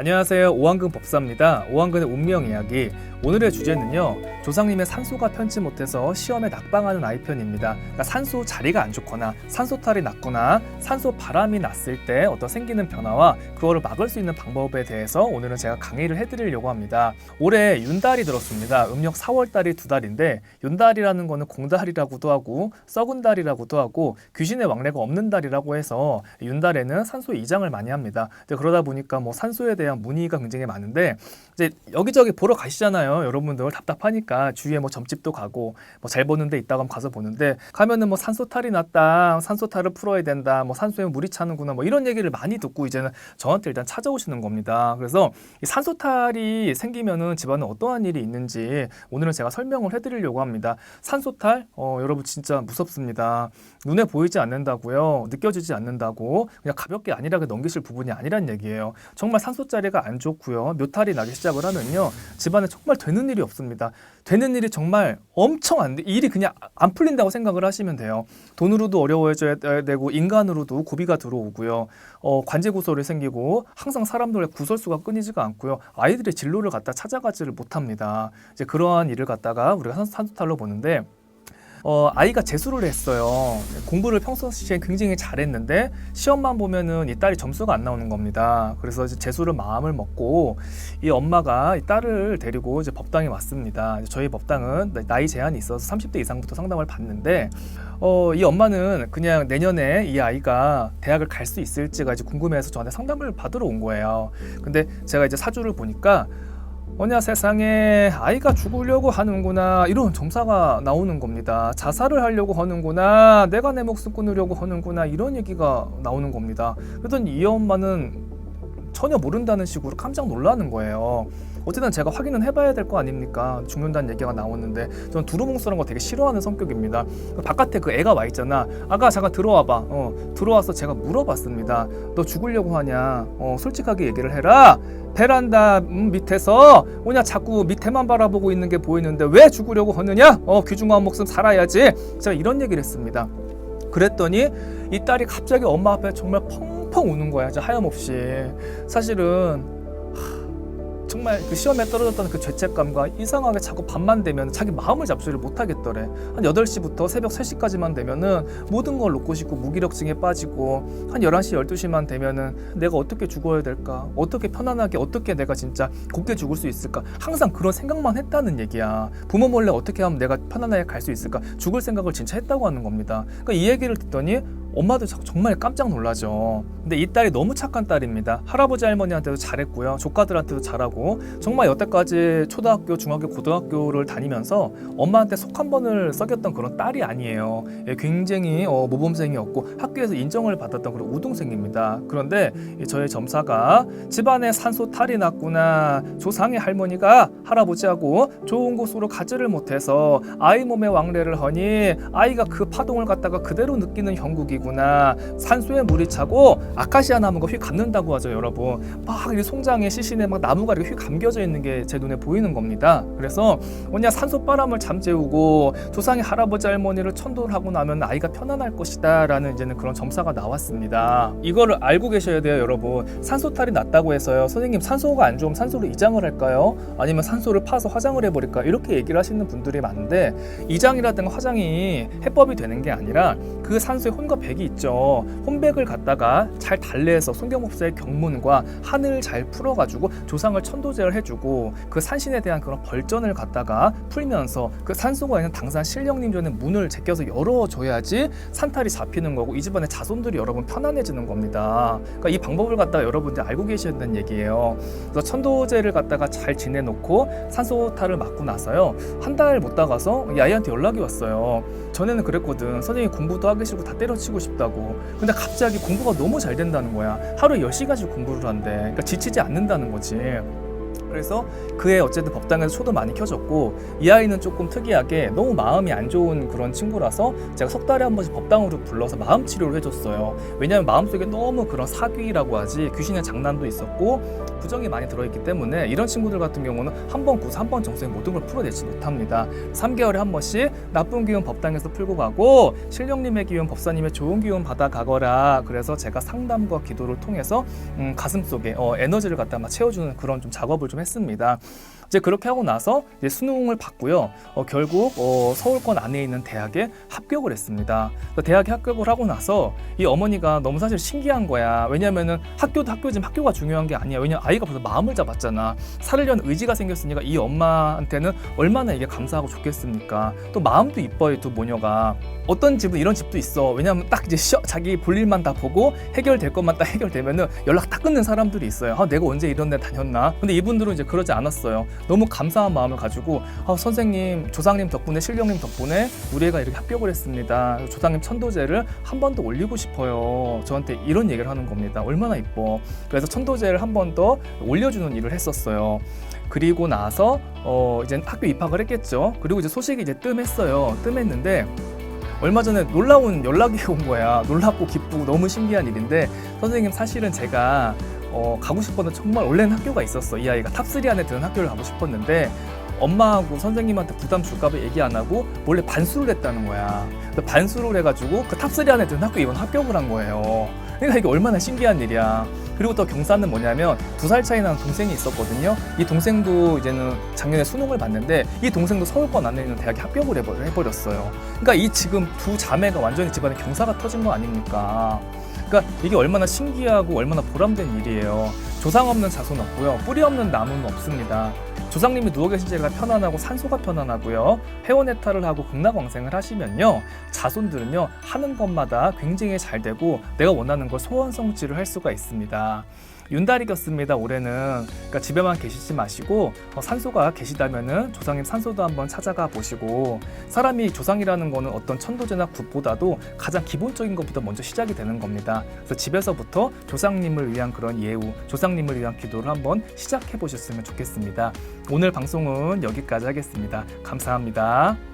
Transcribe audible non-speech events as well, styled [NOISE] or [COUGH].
안녕하세요. 오한근 법사입니다. 오한근의 운명 이야기. 오늘의 주제는요. 조상님의 산소가 편치 못해서 시험에 낙방하는 아이 편입니다. 그러니까 산소 자리가 안 좋거나 산소탈이 났거나 산소 바람이 났을 때 어떤 생기는 변화와 그거를 막을 수 있는 방법에 대해서 오늘은 제가 강의를 해드리려고 합니다. 올해 윤달이 들었습니다. 음력 4월 달이 두 달인데 윤달이라는 거는 공달이라고도 하고 썩은 달이라고도 하고 귀신의 왕래가 없는 달이라고 해서 윤달에는 산소 이장을 많이 합니다. 그러다 보니까 뭐 산소에 대한 문의가 굉장히 많은데 이제 여기저기 보러 가시잖아요. 여러분들 답답하니까 주위에 뭐 점집도 가고 뭐 잘 보는 데 하면 가서 보는데 가면은 뭐 산소탈이 났다. 산소탈을 풀어야 된다. 뭐 산소에 물이 차는구나. 뭐 이런 얘기를 많이 듣고 이제는 저한테 일단 찾아오시는 겁니다. 그래서 이 산소탈이 생기면은 집안에 어떠한 일이 있는지 오늘은 제가 설명을 해 드리려고 합니다. 산소탈, 어, 여러분 진짜 무섭습니다. 눈에 보이지 않는다고요. 느껴지지 않는다고 그냥 가볍게 안일하게 넘기실 부분이 아니란 얘기예요. 정말 산소 자리가 안 좋고요. 묘탈이 나기 시작을 하면요. 집안에 정말 되는 일이 없습니다. 되는 일이 정말 엄청 안 돼. 일이 그냥 안 풀린다고 생각을 하시면 돼요. 돈으로도 어려워져야 되고 인간으로도 고비가 들어오고요. 어, 관제 구설이 생기고 항상 사람들의 구설수가 끊이지가 않고요. 아이들의 진로를 갖다 찾아가지를 못합니다. 이제 그러한 일을 갖다가 우리가 산소탈로 보는데 어, 아이가 재수를 했어요. 공부를 평소시에 굉장히 잘했는데 시험만 보면은 이 딸이 점수가 안 나오는 겁니다. 그래서 이제 재수를 마음을 먹고 이 엄마가 이 딸을 데리고 이제 법당에 왔습니다. 저희 법당은 나이 제한이 있어서 30대 이상부터 상담을 받는데 어, 이 엄마는 그냥 내년에 이 아이가 대학을 갈 수 있을지가 궁금해서 저한테 상담을 받으러 온 거예요. 근데 제가 이제 사주를 보니까 어냐 세상에 아이가 죽으려고 하는구나 이런 점사가 나오는 겁니다. 자살을 하려고 하는구나 내가 내 목숨 끊으려고 하는구나 이런 얘기가 나오는 겁니다. 그랬더니 이 엄마는 전혀 모른다는 식으로 깜짝 놀라는 거예요. 어쨌든 제가 확인은 해봐야 될 거 아닙니까? 죽는다는 얘기가 나오는데 저는 두루뭉술한 거 되게 싫어하는 성격입니다. 바깥에 그 애가 와 있잖아. 아가 잠깐 들어와봐. 어, 들어와서 제가 물어봤습니다. 너 죽으려고 하냐? 어, 솔직하게 얘기를 해라. 베란다 음, 밑에서 뭐냐 자꾸 밑에만 바라보고 있는 게 보이는데 왜 죽으려고 하느냐? 어, 귀중한 목숨 살아야지. 제가 이런 얘기를 했습니다. 그랬더니 이 딸이 갑자기 엄마 앞에 정말 펑펑 우는 거야. 저 하염없이. 사실은 정말 그 시험에 떨어졌던 그 죄책감과 이상하게 자꾸 밤만 되면 자기 마음을 잡지를 못하겠더래. 한 8시부터 새벽 3시까지만 되면은 모든 걸 놓고 싶고 무기력증에 빠지고 한 11시, 12시만 되면은 내가 어떻게 죽어야 될까? 어떻게 편안하게 어떻게 내가 진짜 곱게 죽을 수 있을까? 항상 그런 생각만 했다는 얘기야. 부모 몰래 어떻게 하면 내가 편안하게 갈 수 있을까? 죽을 생각을 진짜 했다고 하는 겁니다. 그러니까 이 얘기를 듣더니 엄마도 자- 정말 깜짝 놀라죠. 근데 이 딸이 너무 착한 딸입니다. 할아버지 할머니한테도 잘했고요. 조카들한테도 잘하고 정말 여태까지 초등학교, 중학교, 고등학교를 다니면서 엄마한테 속 한 번을 썩였던 그런 딸이 아니에요. 예, 굉장히 어, 모범생이었고 학교에서 인정을 받았던 그런 우등생입니다. 그런데 이 저의 점사가 집안에 산소 탈이 났구나. 조상의 할머니가 할아버지하고 좋은 곳으로 가지를 못해서 아이 몸에 왕래를 하니 아이가 그 파동을 갖다가 그대로 느끼는 형국 이구나. 산소에 물이 차고 아카시아 나무가 휙 감는다고 하죠, 여러분. 막 이 송장에 시신에 막 나무가 이렇게 휙 감겨져 있는 게 제 눈에 보이는 겁니다. 그래서 뭐냐 산소 바람을 잠재우고 조상의 할아버지 할머니를 천도를 하고 나면 아이가 편안할 것이다 라는 이제는 그런 점사가 나왔습니다. 이거를 알고 계셔야 돼요, 여러분. 산소탈이 났다고 해서요. 선생님 산소가 안 좋으면 산소를 이장을 할까요? 아니면 산소를 파서 화장을 해버릴까? 이렇게 얘기를 하시는 분들이 많은데 이장이라든가 화장이 해법이 되는 게 아니라 그 산소에 혼과 백이 있죠. 혼백을 갖다가 잘 달래서 송경법사의 경문과 한을 잘 풀어가지고 조상을 천도제를 해주고 그 산신에 대한 그런 벌전을 갖다가 풀면서 그 산소가 있는 당산 신령님 전에 문을 제껴서 열어줘야지 산탈이 잡히는 거고 이 집안의 자손들이 여러분 편안해지는 겁니다. 그러니까 이 방법을 갖다가 여러분들 알고 계셔야 된다는 얘기예요. 그래서 천도제를 갖다가 잘 지내놓고 산소탈을 맞고 나서요 한 달못 나가서 이 아이한테 연락이 왔어요. 전에는 그랬거든. 선생님 공부도 하기 싫고 다 때려치고 싶다고. 근데 갑자기 공부가 너무 잘 된다는 거야. 하루에 10시간씩 공부를 한대. 그러니까 지치지 않는다는 거지. 그래서 그의 어쨌든 법당에서 초도 많이 켜졌고 이 아이는 조금 특이하게 너무 마음이 안 좋은 그런 친구라서 제가 석 달에 한 번씩 법당으로 불러서 마음 치료를 해줬어요. 왜냐하면 마음속에 너무 그런 사귀라고 하지 귀신의 장난도 있었고 부정이 많이 들어있기 때문에 이런 친구들 같은 경우는 한 번 구서 한번 정수에 모든 걸 풀어내지 못합니다. 3개월에 한 번씩 나쁜 기운 법당에서 풀고 가고 신령님의 기운 법사님의 좋은 기운 받아 가거라. 그래서 제가 상담과 기도를 통해서 음, 가슴 속에 어, 에너지를 갖다 막 채워주는 그런 좀 작업을 좀 했습니다. 이제 그렇게 하고 나서 이제 수능을 봤고요. 어, 결국 어, 서울권 안에 있는 대학에 합격을 했습니다. 대학에 합격을 하고 나서 이 어머니가 너무 사실 신기한 거야. 왜냐면은 학교도 학교지만 학교가 중요한 게 아니야. 왜냐 면 아이가 벌써 마음을 잡았잖아. 살으려는 의지가 생겼으니까 이 엄마한테는 얼마나 이게 감사하고 좋겠습니까. 또 마음도 이뻐요 두 모녀가. 어떤 집은 이런 집도 있어. 왜냐하면 딱 이제 쉬어, 자기 볼 일만 다 보고 해결될 것만 딱 해결되면은 연락 딱 끊는 사람들이 있어요. 아, 내가 언제 이런 데 다녔나? 근데 이분들은 이제 그러지 않았어요. 너무 감사한 마음을 가지고 아, 선생님, 조상님 덕분에 신령님 덕분에 우리 애가 이렇게 합격을 했습니다. 조상님 천도제를 한 번 더 올리고 싶어요. 저한테 이런 얘기를 하는 겁니다. 얼마나 이뻐. 그래서 천도제를 한 번 더 올려주는 일을 했었어요. 그리고 나서 어 이제 학교 입학을 했겠죠. 그리고 이제 소식이 이제 뜸했어요. 뜸했는데 얼마 전에 놀라운 연락이 [LAUGHS] 온 거야. 놀랍고 기쁘고 너무 신기한 일인데 선생님 사실은 제가 어, 가고 싶었던 정말 원래는 학교가 있었어. 이 아이가 탑3 안에 드는 학교를 가고 싶었는데 엄마하고 선생님한테 부담 줄까봐 얘기 안 하고 몰래 반수를 했다는 거야. 반수를 해가지고 그 탑3 안에 드는 학교 이번 합격을 한 거예요. 그러니까 이게 얼마나 신기한 일이야. 그리고 또 경사는 뭐냐면 두 살 차이 나는 동생이 있었거든요. 이 동생도 이제는 작년에 수능을 봤는데 이 동생도 서울권 안에 있는 대학에 합격을 해버- 해버렸어요. 그러니까 이 지금 두 자매가 완전히 집안에 경사가 터진 거 아닙니까? 그러니까 이게 얼마나 신기하고 얼마나 보람된 일이에요. 조상 없는 자손 없고요. 뿌리 없는 나무는 없습니다. 조상님이 누워 계신 자리가 편안하고 산소가 편안하고요. 회원해탈을 하고 극락왕생을 하시면요. 자손들은요. 하는 것마다 굉장히 잘 되고 내가 원하는 걸 소원 성취를 할 수가 있습니다. 윤달이겼습니다. 올해는 그러니까 집에만 계시지 마시고 어, 산소가 계시다면은 조상님 산소도 한번 찾아가 보시고 사람이 조상이라는 거는 어떤 천도제나 굿보다도 가장 기본적인 것부터 먼저 시작이 되는 겁니다. 그래서 집에서부터 조상님을 위한 그런 예우, 조상님을 위한 기도를 한번 시작해 보셨으면 좋겠습니다. 오늘 방송은 여기까지 하겠습니다. 감사합니다.